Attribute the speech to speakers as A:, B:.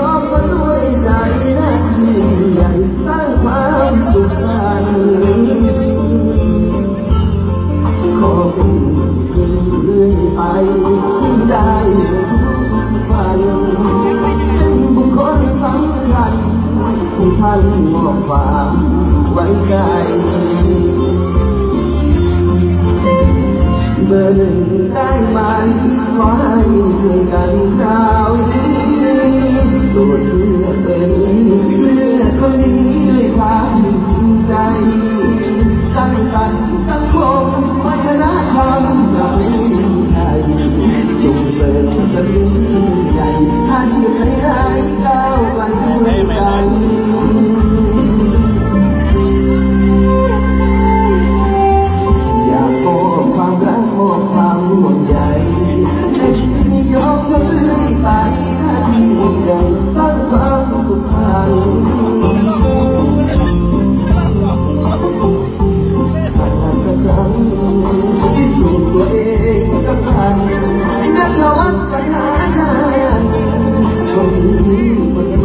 A: ยอมทนด้วยใจหน้าที่ใหญ่สร้างความสุขสันต์ขอเป็นเรื่อยไปได้ทุกวันเป็นบุคคลสำคัญที่ท่านมอบความไว้ใจเบอร์หนึ่งได้ไหมขอให้ช่วยกัน ตัวเองสักพันนักวัดสายหาชาติคนนี้